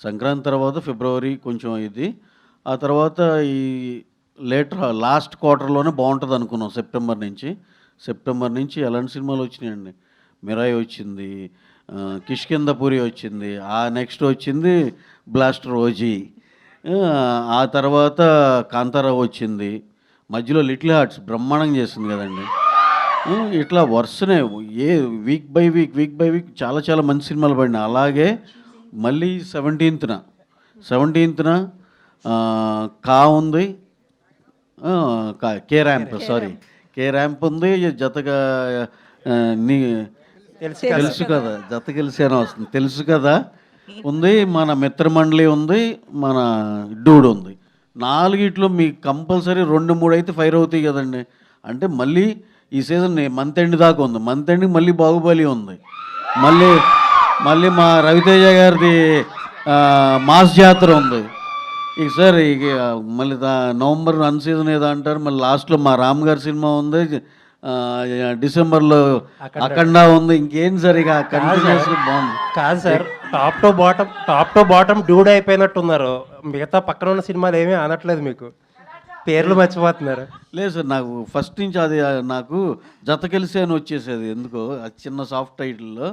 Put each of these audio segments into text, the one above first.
సంక్రాంతి తర్వాత ఫిబ్రవరి కొంచెం ఇది. ఆ తర్వాత ఈ లేటర్ లాస్ట్ క్వార్టర్లోనే బాగుంటుంది అనుకున్నాం సెప్టెంబర్ నుంచి. సెప్టెంబర్ నుంచి ఎలాంటి సినిమాలు వచ్చినాయండి? మిరాయి వచ్చింది కిష్కిందపూరి వచ్చింది ఆ నెక్స్ట్ వచ్చింది బ్లాస్టర్ రోజీ ఆ, తర్వాత కాంతారా వచ్చింది. మధ్యలో లిటిల్ హార్ట్స్ బ్రహ్మాండంగా చేసింది కదండి. ఇట్లా వరుసనే a week by week week by week చాలా చాలా మంచి సినిమాలు పడినాయి. అలాగే మళ్ళీ సెవెంటీన్త్న సెవెంటీన్త్న కా ఉంది? ఆ, కా- K ramp sorry K ramp ఉంది జతగా నీ తెలుసు తెలుసు కదా జత కలిసి అని వస్తుంది. తెలుసు కదా ఉంది మన మిత్రమండలి ఉంది మన డూడ్ ఉంది. నాలుగిట్లో మీకు కంపల్సరీ రెండు మూడు అయితే ఫైర్ అవుతాయి కదండి. అంటే మళ్ళీ ఈ సీజన్ మంత్ ఎండ్ దాకా ఉంది. మంత్ ఎండ్ మళ్ళీ బాహుబలి ఉంది. మళ్ళీ మళ్ళీ మా రవితేజ గారిది మాస్ జాతర ఉంది. ఇక సార్ ఇక మళ్ళీ నవంబర్ అన్ సీజన్ ఏదో అంటారు మళ్ళీ లాస్ట్లో మా రామ్ గారి సినిమా ఉంది డిసెంబర్లో అఖండ. ఉంది. ఇంకేం సార్ ఇక కంటిన్యూస్ బాగుంది. కాదు sir top to bottom top to bottom dude అయిపోయినట్టున్నారు. మిగతా పక్కన ఉన్న సినిమాలు ఏమీ అనట్లేదు మీకు. పేర్లు మర్చిపోతున్నారు. లేదు సార్ నాకు ఫస్ట్ నుంచి అది నాకు జత కలిసి అని వచ్చేసేది. ఎందుకో చిన్న సాఫ్ట్ టైటిల్లో.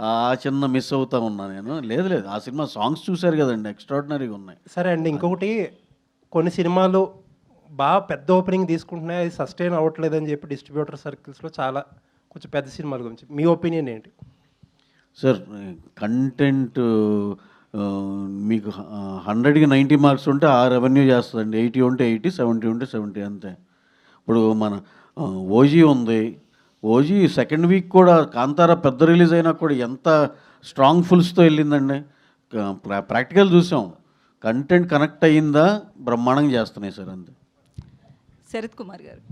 ఆ చిన్న మిస్ అవుతా ఉన్నా నేను. లేదు లేదు. ఆ సినిమా సాంగ్స్ చూశారు కదండి. ఎక్స్ట్రాడినరీగా ఉన్నాయి. సరే అండి ఇంకొకటి. కొన్ని సినిమాలు బాగా పెద్ద ఓపెనింగ్ తీసుకుంటున్నాయి. అది సస్టైన్ అవ్వట్లేదు అని చెప్పి డిస్ట్రిబ్యూటర్ సర్కిల్స్లో చాలా కొంచెం పెద్ద సినిమాల గురించి. మీ ఒపీనియన్ ఏంటి? సార్ కంటెంట్ మీకు హండ్రెడ్కి నైంటీ మార్క్స్ ఉంటే ఆ రెవెన్యూ చేస్తుందండి. ఎయిటీ ఉంటే ఎయిటీ సెవెంటీ ఉంటే సెవెంటీ అంతే. ఇప్పుడు మన ఓజీ ఉంది. ఓజీ సెకండ్ వీక్ కూడా కాంతార పెద్ద రిలీజ్ అయినా కూడా ఎంత స్ట్రాంగ్ ఫుల్స్తో వెళ్ళిందండి. ప్రాక్టికల్ చూసాం. కంటెంట్ కనెక్ట్ అయ్యిందా? బ్రహ్మాండంగా చేస్తున్నాయి సార్ అంతే. శరత్ కుమార్ గారు.